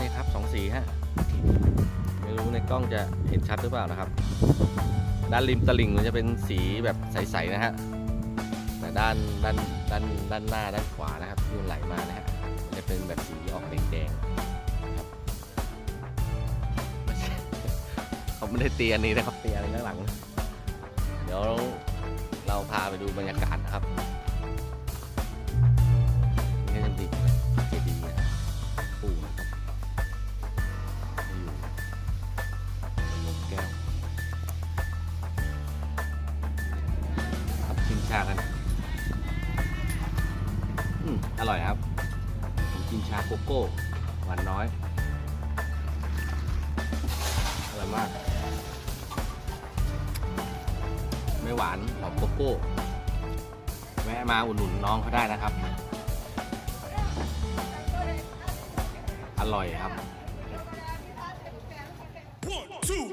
นี่ครับสองสีฮะไม่รู้ในกล้องจะเห็นชัดหรือเปล่านะครับ ด้านริมตลิ่งมันจะเป็นสีแบบใสๆนะฮะแต่ด้านด้านด้านด้านหน้าด้านขวานะครับที่มันไหลมานะฮะมันจะเป็นแบบสีออกแดงๆครับเขาไม่ได้เตียนนี้นะครับเตียอะไรข้างหลัง เดี๋ยวเราพาไปดูบรรยากาศนะครับ น้องเขาได้นะครับ อร่อยครับ One, two,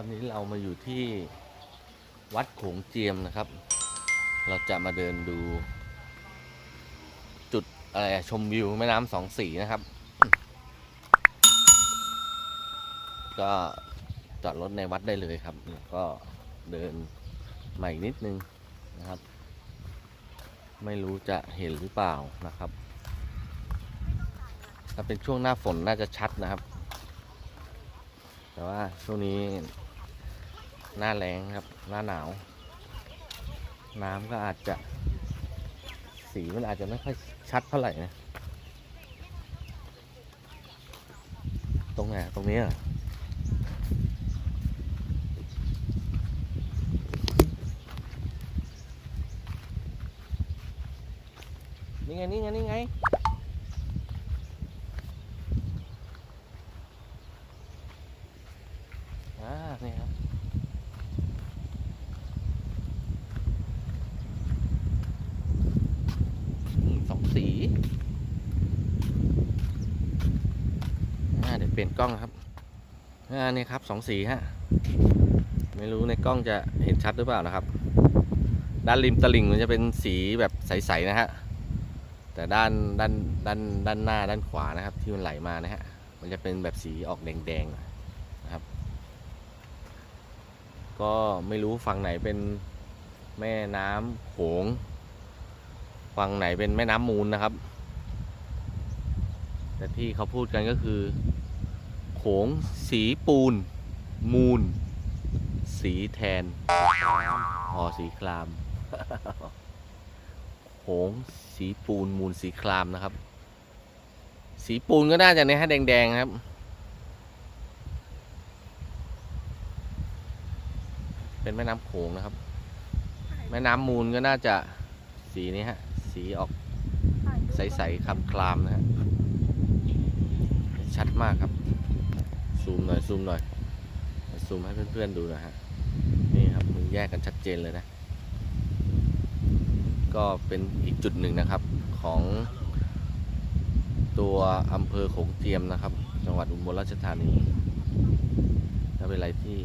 ตอนนี้เรามาอยู่ที่วัดโขงเจียมนะครับ เราจะมาเดินดู จุดอะไรชมวิวแม่น้ำสองสีนะครับ ก็จอดรถในวัดได้เลยครับแล้วก็เดินมาอีกนิดนึงนะครับ ไม่รู้จะเห็นหรือเปล่านะครับ ถ้าเป็นช่วงหน้าฝนน่าจะชัดนะครับ แต่ว่าช่วงนี้หน้าแรงครับ หน้าหนาว น้ำก็อาจจะ สีมันอาจจะไม่ค่อยชัดเท่าไหร่นะ ตรงไหนตรงนี้เหรอนี่ไงนี่ไงนี่ไง อ่านี่ครับสองสีเดี๋ยวเปลี่ยนกล้องนะครับอ่านี่ครับสองสีฮะ ไม่รู้ในกล้องจะเห็นชัดหรือเปล่านะครับ ด้านริมตลิ่งมันจะเป็นสีแบบใสๆนะฮะ แต่ด้านด้านด้านด้านหน้าด้านขวานะครับ ที่มันไหลมานะฮะ มันจะเป็นแบบสีออกแดงๆนะครับ ก็ไม่รู้ฝั่งไหนเป็นแม่น้ำโขงฝั่งไหนเป็นแม่น้ำมูลนะครับ แต่ที่เขาพูดกันก็คือโขงสีปูน มูล สีแทนอ๋อสีครามโขงสีปูนมูลสีครามนะครับ สีปูนก็น่าจะเนี่ยฮะแดงๆครับ เป็นแม่น้ำโขงนะครับ แม่น้ำมูลก็น่าจะสีนี้ฮะ สีออกใสๆคำคลามนะฮะ ชัดมากครับ ซูมหน่อย ซูมหน่อย ซูมให้เพื่อนๆดูหนะฮะ นี่ครับมึงแยกกันชัดเจนเลยนะ ก็เป็นอีกจุดหนึ่งนะครับของตัวอำเภอโขงเจียมนะครับ จังหวัดอุบลราชธานีก็เป็นอะไรที่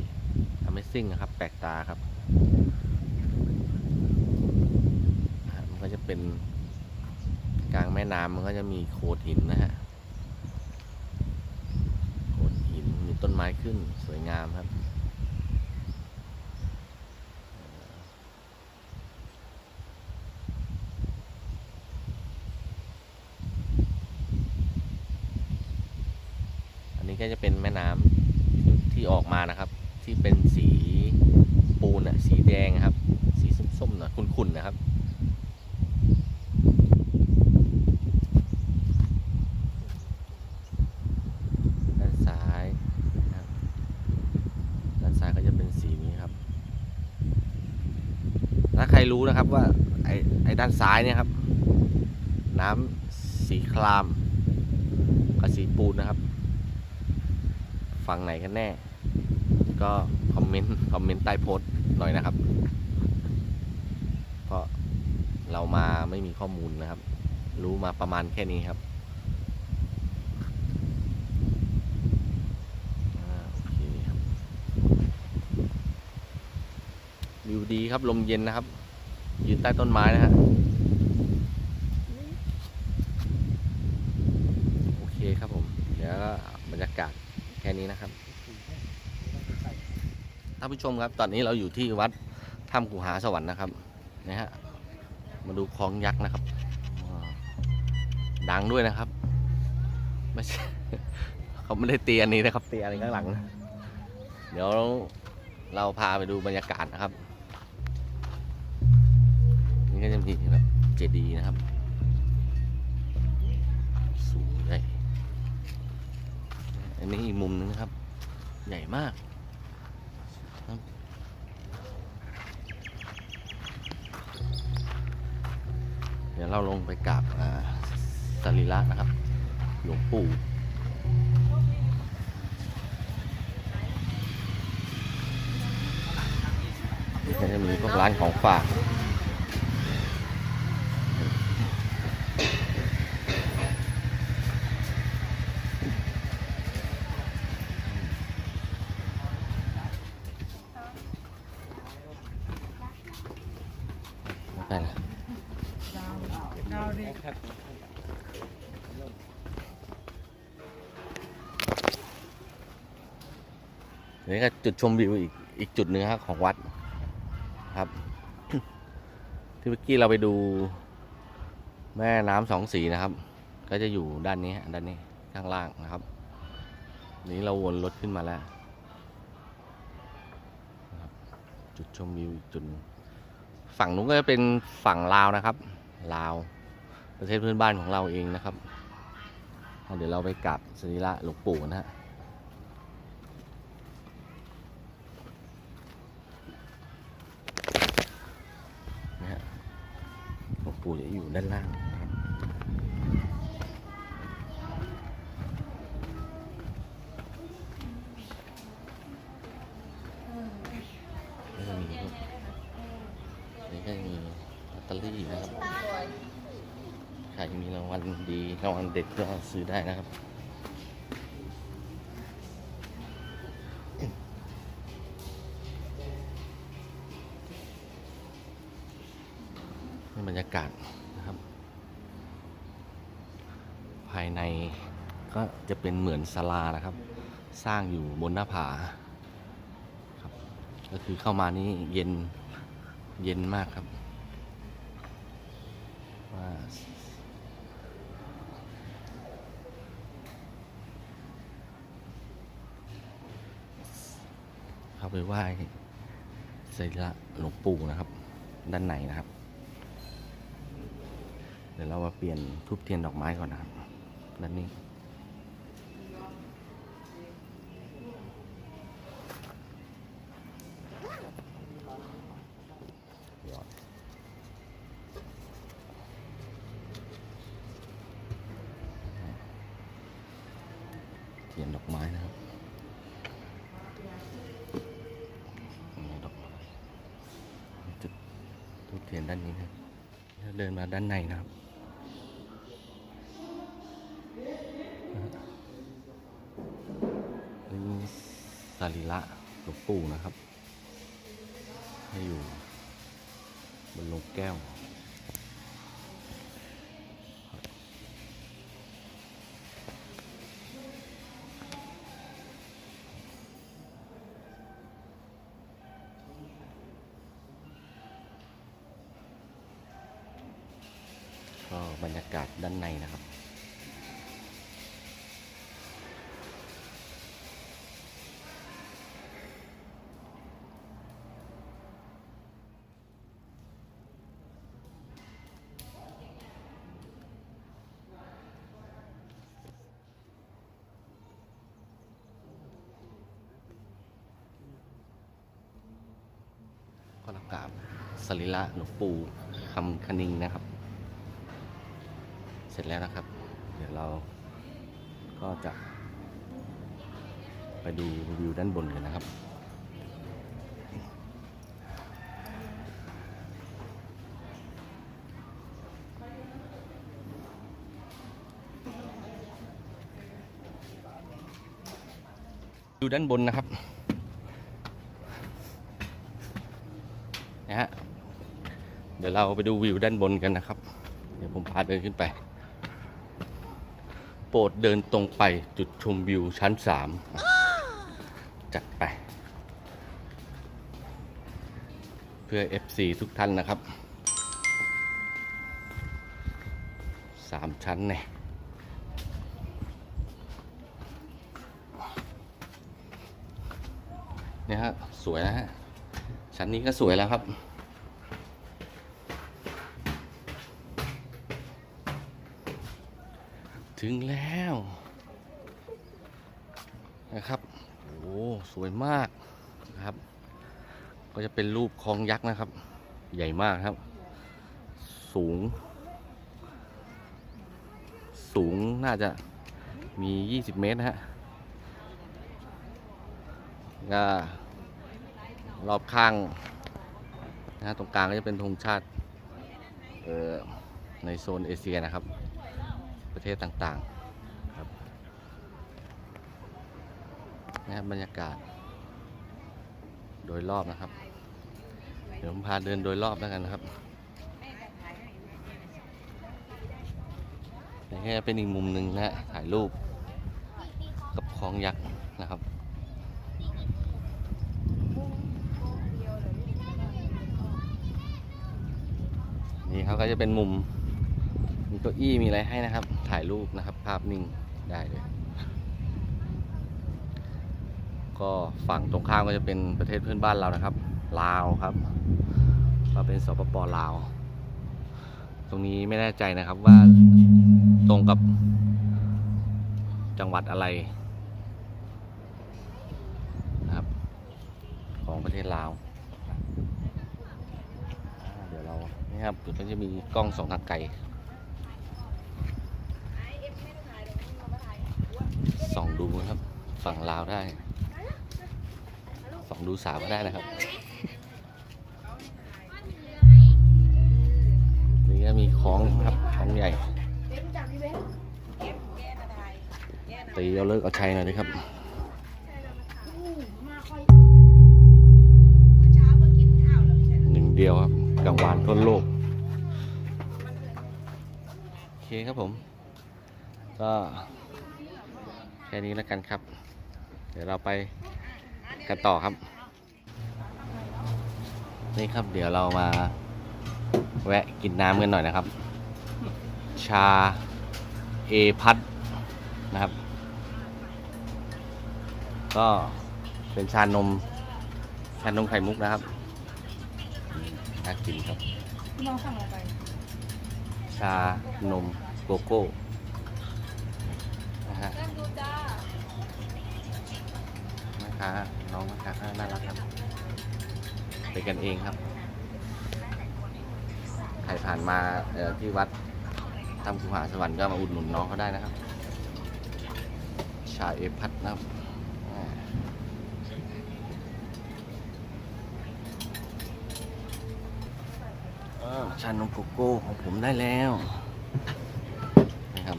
Amazing นะครับ แปลกตาครับ มันก็จะเป็นกลางแม่น้ำมันก็จะมีโขดหินนะฮะ โขดหินมีต้นไม้ขึ้นสวยงามครับ อันนี้ก็จะเป็นแม่น้ำที่ออกมานะครับ ที่เป็นสีปูนอะสีแดงอะครับ สีส้มๆหน่อยขุ่นๆนะครับ ด้านซ้ายนะครับด้านซ้ายก็จะเป็นสีนี้ครับ ถ้าใค รู้นะครับว่าไอ้ไอ้ด้านซ้ายเนี่ยครับ น้ำสีครามกับสีปูนนะครับ ฝั่งไหนกันแน่ ก็คอมเมนต์คอมเมนต์ใต้โพสต์หน่อยนะครับ เพราะเรามาไม่มีข้อมูลนะครับ รู้มาประมาณแค่นี้ครับอ่าโอเคครับวิวดีครับ ลมเย็นนะครับ ยืนใต้ต้นไม้นะฮะ โอเคครับผม เดี๋ยวบรรยากาศแค่นี้นะครับ ท่านผู้ชมครับ ตอนนี้เราอยู่ที่วัดถ้ำกุหาสวรรค์นะครับ นะฮะ มาดูคลองยักษ์นะครับ ดังด้วยนะครับ ไม่ใช่เขาไม่ได้เตียนนี้นะครับ เตียอะไรข้างหลังนะเดี๋ยวเราพาไปดูบรรยากาศนะครับ ก็จะมีแบบเจดีย์นะครับ สูงใหญ่อันนี้อีกมุมหนึงนะครับ ใหญ่มากครับเดี๋ยวเราลงไปกราบสรีระนะครับ หลวงปู่ก็จะมีพวกร้านของฝาก ไม่ไปละ นี่ก็จุดชมวิวอีกอีกจุดหนึ่งครับของวัดครับ ที่เมื่อกี้เราไปดูแม่น้ำสองสีนะครับ ก็จะอยู่ด้านนี้ด้านนี้ข้างล่างนะครับ นี้เราวนรถขึ้นมาแล้วจุดชมวิวอีกจุดฝั่งนู้นก็จะเป็นฝั่งลาวนะครับ ลาว ประเทศเพื่อนบ้านของเราเองนะครับเดี๋ยวเราไปกราบสรีระหลวงปู่นะฮะนะฮะหลวงปู่จะอยู่ด้านล่าง มีรางวัลดีรางวัลเด็ดก็ซื้อได้นะครับนี่บรรยากาศนะครับ ภายในก็จะเป็นเหมือนศาลานะครับ สร้างอยู่บนหน้าผาครับก็คือเข้ามานี่เย็นเย็นมากครับว่าเข้า ไปไหว้สรีระหลวงปู่นะครับ ด้านในนะครับ เดี๋ยวเรามาเปลี่ยนทูบเทียนดอกไม้ก่อนนะครับด้านนี้เทียนดอกไม้นะครับนี่ดอกไม้จุดทูบเทียน ด้านนี้นะเดินมาด้านในนะครับนี่สรีระหลวงปู่นะครับ ให้อยู่บนโลงแก้ว ก็บรรยากาศด้านในนะครับ ก็รับกราบสรีระหลวงปู่คำคณิงนะครับ เสร็จแล้วนะครับ เดี๋ยวเราก็จะ ไปดูวิวด้านบนกันนะครับดูด้านบนนะครับนะฮะเดี๋ยวเราไปดูวิวด้านบนกันนะครับ เดี๋ยวผมพาเดินขึ้นไป ปรดเดินตรงไปจุดชมวิวชั้นสามจัดไป เพื่อ FC ทุกท่านนะครับสามชั้นเนี่ยเนี่ยฮะสวยนะฮะชั้นนี้ก็สวยแล้วครับ ถึงแล้วนะครับโอ้สวยมากนะครับ ก็จะเป็นรูปคลองยักษ์นะครับ ใหญ่มากครับ สูง สูงน่าจะมี 20 เมตรนะฮะก็รอบข้างนะฮะตรงกลางก็จะเป็นธงชาติเอ่อในโซนเอเชียนะครับ ประเทศต่างๆครับนะครับบรรยากาศ โดยรอบนะครับ เดี๋ยวผมพาเดินโดยรอบแล้วกันนะครับนี่เป็นอีกมุมหนึ่งนะถ่ายรูป กับคลองยักษ์นะครับนี่เขาก็จะเป็นมุม เก้าอี้มีอะไรให้นะครับ ถ่ายรูปนะครับ ภาพนิ่งได้เลย ก็ฝั่งตรงข้ามก็จะเป็นประเทศเพื่อนบ้านเรานะครับ ลาวครับก็เป็นสปปลาว ตรงนี้ไม่แน่ใจนะครับว่าตรงกับจังหวัดอะไรนะครับ ของประเทศลาวเดี๋ยวเรานี่ครับเดี๋ยวก็จะมีกล้องสองทางไกล ส่อง ดูนะครับ ฝั่งลาวได้ส่งดูสาวก็ได้นะครับ นี่ก็มีของครับของใหญ่ตีเอาเลิกเอาชัยหน่อยดิครับหนึ่งเดียวครับกลางวานทั่วโลกโอเคครับผม ก็ ค่นี้แล้วกันครับ เดี๋ยวเราไปกันต่อครับ นี่ครับเดี๋ยวเรามาแวะกินน้ำกันหน่อยนะครับ ชาเอพัดนะครับ ก็เป็นชานม ชานมไข่มุกนะครับน่ากินครับ ชานมโกโก้นะฮะ้าน้องนะคะน่ารักครับเป็นกันเองครับ ใครผ่านมาที่วัดทำกุหาสวรรค์ก็มาอุดหนุนน้องเขาได้นะครับ ชาเอพัดนะครับอ่าอ่าชานมโกโก้ของผมได้แล้วนะครับ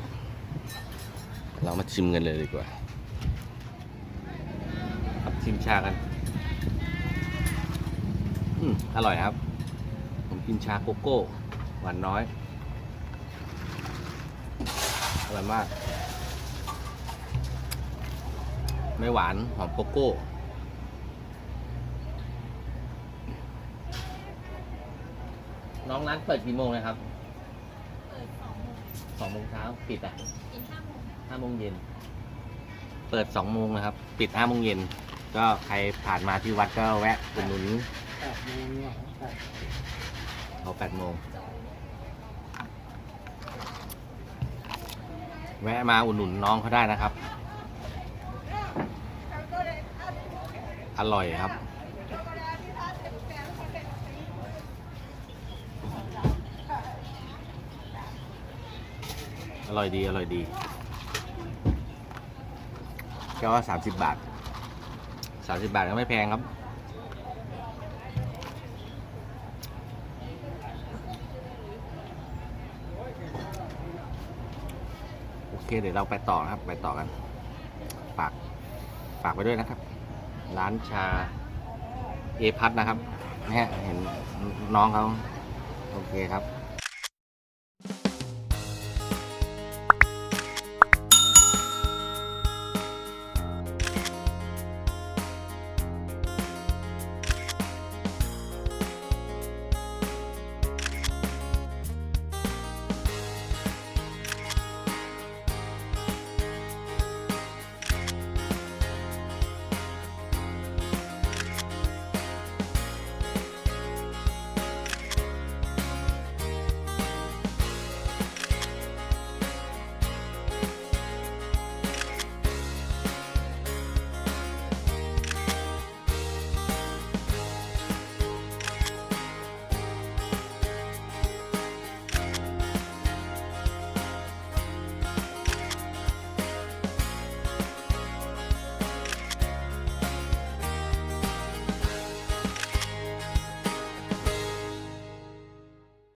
เรามาชิมกันเลยดีกว่า ชิมชากัน อืมอร่อยครับ ผมกินชาโกโก้ หวานน้อย อร่อยมาก ไม่หวาน หอมโกโก้น้องร้านเปิดกี่โมงนะครับ เปิดสองโมงสองโมงเช้าปิดอะกินห้าโมงห้าโมงเย็น เปิดสองโมงนะครับ ปิดห้าโมงเย็น ก็ใครผ่านมาที่วัดก็แวะอุดหนุนเอาแปดโมงแวะมาอุดหนุนน้องเขาได้นะครับ อร่อยครับ อร่อยดีอร่อยดีแก้วละสามสิบบาท สามสิบบาทก็ไม่แพงครับ โอเคเดี๋ยวเราไปต่อนะครับ ไปต่อกันฝากฝากไปด้วยนะครับ ร้านชาเอพัทนะครับเนี่ยเห็นน้องเขาโอเคครับ